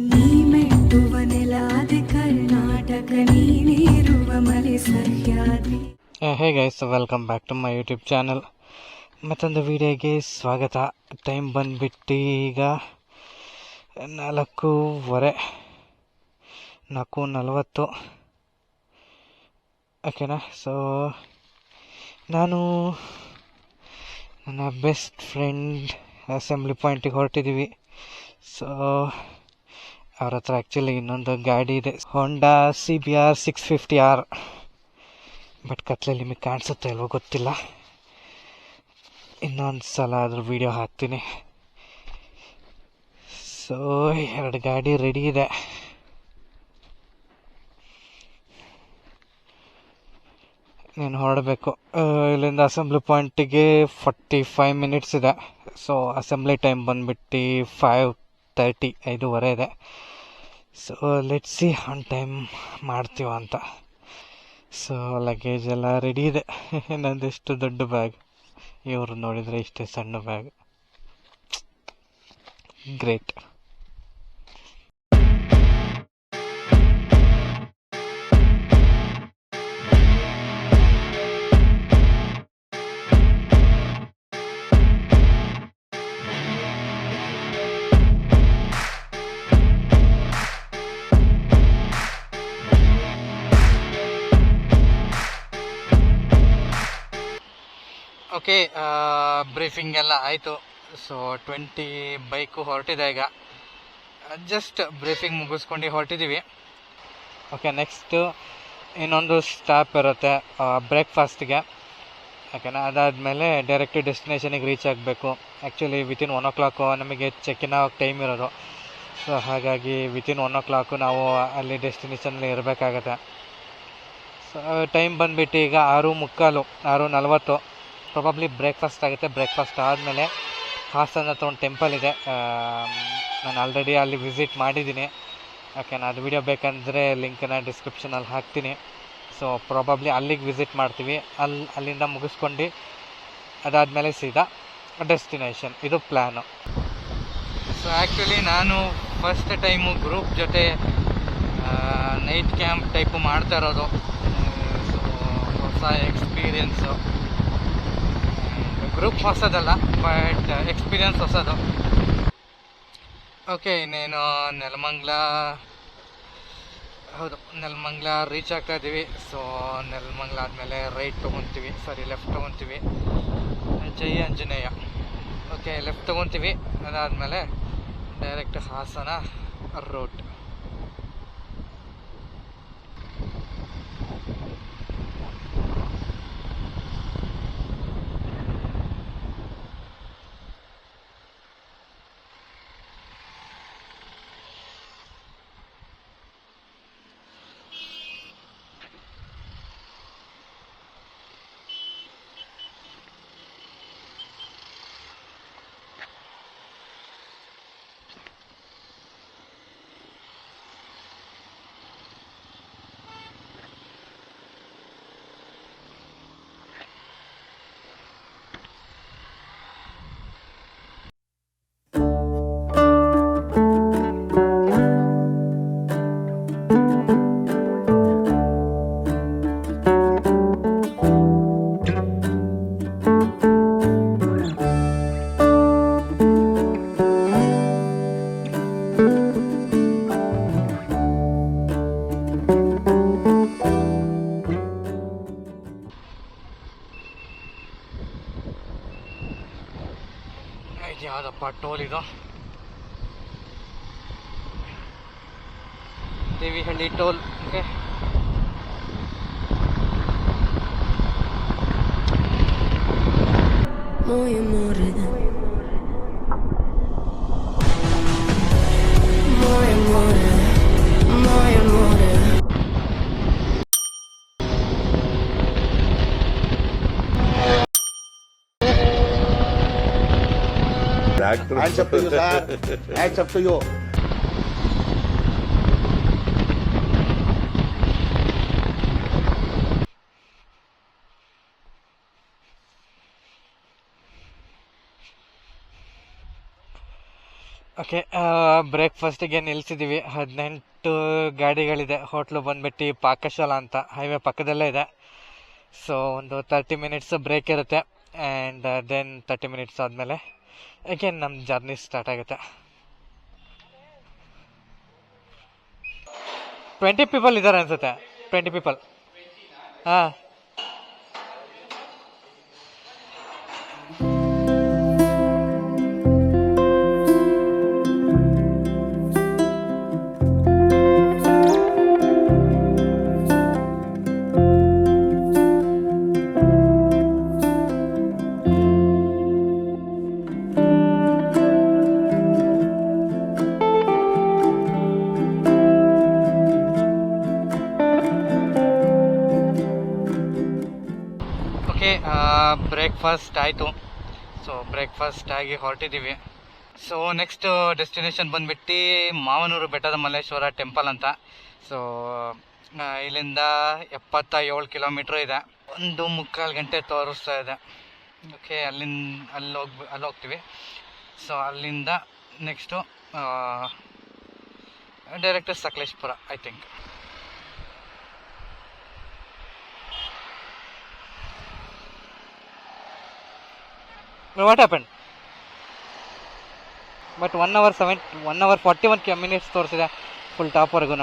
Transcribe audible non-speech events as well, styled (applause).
ನೀ ಮೆಟ್ಟುವ ನೆಲಾದೆ ಕರ್ನಾಟಕ ಮಲೆ Sahyadri hey guys welcome back to my YouTube channel ಮತ್ತೊಂದು ವಿಡಿಯೋಗೆ ಸ್ವಾಗತ. ಟೈಮ್ ಬಂದುಬಿಟ್ಟು ಈಗ ನಾಲ್ಕೂವರೆ, ನಾಲ್ಕು ನಲವತ್ತು. ಓಕೆನಾ ಸೊ ನಾನು ನನ್ನ ಬೆಸ್ಟ್ ಫ್ರೆಂಡ್ ಅಸೆಂಬ್ಲಿ ಪಾಯಿಂಟಿಗೆ ಹೊರಟಿದ್ದೀವಿ. ಸೊ ಅವ್ರ ಹತ್ರ ಆ್ಯಕ್ಚುಲಿ ಇನ್ನೊಂದು ಗಾಡಿ ಇದೆ. Honda C B R six fifty R but ಕತ್ಲೆ ನಿಮಗೆ ಕಾಣಿಸುತ್ತೆ ಅಲ್ವೋ ಗೊತ್ತಿಲ್ಲ. ಇನ್ನೊಂದು ಸಲ ಅದ್ರ ವಿಡಿಯೋ ಹಾಕ್ತೀನಿ. ಸೊ ಎರಡು ಗಾಡಿ ರೆಡಿ ಇದೆ. ನೀನು ಹೊರಡಬೇಕು. ಇಲ್ಲಿಂದ ಅಸೆಂಬ್ಲಿ ಪಾಯಿಂಟಿಗೆ ಫಾರ್ಟಿ ಫೈವ್ ಮಿನಿಟ್ಸ್ ಇದೆ. ಸೊ ಅಸೆಂಬ್ಲಿ ಟೈಮ್ ಬಂದ್ಬಿಟ್ಟು ಫೈವ್ ತರ್ಟಿ ಐದೂವರೆ ಇದೆ. So let see on time ಮಾಡ್ತೀವ ಅಂತ. ಸೊ ಲಗೇಜ್ ಎಲ್ಲ ರೆಡಿ ಇದೆ. (laughs) ನಂದೆಷ್ಟು ದೊಡ್ಡ ಬ್ಯಾಗ್ ಇವರು ನೋಡಿದರೆ ಇಷ್ಟೇ ಸಣ್ಣ ಬ್ಯಾಗ್ ಗ್ರೇಟ್ ಓಕೆ ಬ್ರೀಫಿಂಗ್ ಎಲ್ಲ ಆಯಿತು. ಸೊ ಟ್ವೆಂಟಿ ಬೈಕು ಹೊರಟಿದೆ ಈಗ. ಜಸ್ಟ್ ಬ್ರೀಫಿಂಗ್ ಮುಗಿಸ್ಕೊಂಡು ಹೊರಟಿದ್ದೀವಿ ಓಕೆ ನೆಕ್ಸ್ಟು ಇನ್ನೊಂದು ಸ್ಟಾಪ್ ಇರುತ್ತೆ ಬ್ರೇಕ್ಫಾಸ್ಟ್ಗೆ ಓಕೆನಾ ಅದಾದಮೇಲೆ ಡೈರೆಕ್ಟ್ ಡೆಸ್ಟಿನೇಷನಿಗೆ ರೀಚ್ ಆಗಬೇಕು. Actually within one o'clock ನಮಗೆ ಚೆಕ್ಕಿನ ಟೈಮ್ ಇರೋದು. ಸೊ ಹಾಗಾಗಿ ವಿತಿನ್ ಒನ್ ಓ ಕ್ಲಾಕು ನಾವು ಅಲ್ಲಿ ಡೆಸ್ಟಿನೇಷನಲ್ಲಿ ಇರಬೇಕಾಗತ್ತೆ. ಸೊ ಟೈಮ್ ಬಂದುಬಿಟ್ಟು ಈಗ ಆರು ಮುಕ್ಕಾಲು, ಆರು ನಲ್ವತ್ತು. ಪ್ರೊಬಬ್ಲಿ ಬ್ರೇಕ್ಫಾಸ್ಟ್ ಆಗುತ್ತೆ. ಬ್ರೇಕ್ಫಾಸ್ಟ್ ಆದಮೇಲೆ ಹಾಸನ ಹತ್ರ ಒಂದು ಟೆಂಪಲ್ ಇದೆ. ನಾನು ಆಲ್ರೆಡಿ ಅಲ್ಲಿ ವಿಸಿಟ್ ಮಾಡಿದ್ದೀನಿ. ನಾನು ಅದು ವಿಡಿಯೋ ಬೇಕಂದರೆ ಲಿಂಕನ್ನು ಡಿಸ್ಕ್ರಿಪ್ಷನಲ್ಲಿ ಹಾಕ್ತೀನಿ. ಸೊ ಪ್ರಾಬಬ್ಲಿ ಅಲ್ಲಿಗೆ ವಿಸಿಟ್ ಮಾಡ್ತೀವಿ. ಅಲ್ಲಿ ಅಲ್ಲಿಂದ ಮುಗಿಸ್ಕೊಂಡು ಅದಾದಮೇಲೆ ಸೀದಾ ಡೆಸ್ಟಿನೇಷನ್ ಇದು ಪ್ಲ್ಯಾನು ಸೊ ಆ್ಯಕ್ಚುಲಿ ನಾನು ಫಸ್ಟ್ ಟೈಮು ಗ್ರೂಪ್ ಜೊತೆ ನೈಟ್ ಕ್ಯಾಂಪ್ ಟೈಪು ಮಾಡ್ತಾ ಇರೋದು. ಸೊ ಹೊಸ ಎಕ್ಸ್ಪೀರಿಯೆನ್ಸು ಗ್ರೂಪ್ ಹೊಸದಲ್ಲ ಬಟ್ ಎಕ್ಸ್ಪೀರಿಯನ್ಸ್ ಹೊಸದು. ಓಕೆ ಇನ್ನೇನು, ನೆಲಮಂಗ್ಲ. ಹೌದು, ನೆಲಮಂಗ್ಲ ರೀಚ್ ಆಗ್ತಾ ಇದ್ದೀವಿ ಸೊ ನೆಲಮಂಗ್ಲ ಆದಮೇಲೆ ರೈಟ್ ತೊಗೊತೀವಿ. ಸಾರಿ ಲೆಫ್ಟ್ ತೊಗೊತೀವಿ. ಜೈ ಆಂಜನೇಯ. ಓಕೆ ಲೆಫ್ಟ್ ತೊಗೊತೀವಿ. ಅದಾದಮೇಲೆ ಡೈರೆಕ್ಟ್ ಹಾಸನ ರೋಡ್ ಯಾವುದಪ್ಪ ಟೋಲ್ ಇದು Devihalli toll okay Moj amore Hands up to you, sir. Hands up to you. Okay ಬ್ರೇಕ್ಫಾಸ್ಟಿಗೆ ನಿಲ್ಸಿದ್ದೀವಿ ಹದಿನೆಂಟು ಗಾಡಿಗಳಿದೆ. ಹೋಟ್ಲು ಬಂದ್ಬಿಟ್ಟು ಪಾಕಶಾಲಾ ಅಂತ. ಹೈವೇ ಪಕ್ಕದಲ್ಲೇ ಇದೆ. ಸೊ ಒಂದು ತರ್ಟಿ ಮಿನಿಟ್ಸ್ ಬ್ರೇಕ್ ಇರುತ್ತೆ. ಆ್ಯಂಡ್ ದೆನ್ ತರ್ಟಿ ಮಿನಿಟ್ಸ್ ಆದಮೇಲೆ ಅಗೇನ್ ನಮ್ಮ ಜರ್ನಿ ಸ್ಟಾರ್ಟ್ ಆಗುತ್ತೆ. ಟ್ವೆಂಟಿ ಪೀಪಲ್ ಇದ್ದಾರೆ ಅನ್ಸುತ್ತೆ. ಟ್ವೆಂಟಿ ಪೀಪಲ್ ಹಾಂ. ಓಕೆ ಬ್ರೇಕ್ಫಾಸ್ಟ್ ಆಯಿತು. ಸೊ ಬ್ರೇಕ್ಫಾಸ್ಟ್ ಆಗಿ ಹೊರಟಿದ್ದೀವಿ ಸೊ ನೆಕ್ಸ್ಟ್ ಡೆಸ್ಟಿನೇಷನ್ ಬಂದುಬಿಟ್ಟು ಮಾವನೂರು, ಬೆಟ್ಟದ ಮಲ್ಲೇಶ್ವರ ಟೆಂಪಲ್ ಅಂತ. ಸೊ ಇಲ್ಲಿಂದ ಎಪ್ಪತ್ತ ಏಳು ಕಿಲೋಮೀಟ್ರ್ ಇದೆ. ಒಂದು ಮುಕ್ಕಾಲು ಗಂಟೆ ತೋರಿಸ್ತಾ ಇದೆ. ಓಕೆ ಅಲ್ಲಿಂದ ಅಲ್ಲಿ ಹೋಗಿ, ಅಲ್ಲಿ ಹೋಗ್ತೀವಿ. ಸೊ ಅಲ್ಲಿಂದ next direct Sakleshpur I think what happened but one hour seven one hour forty one K minutes ತೋರಿಸಿದೆ ಫುಲ್ ಟಾಪ್ವರೆಗೂ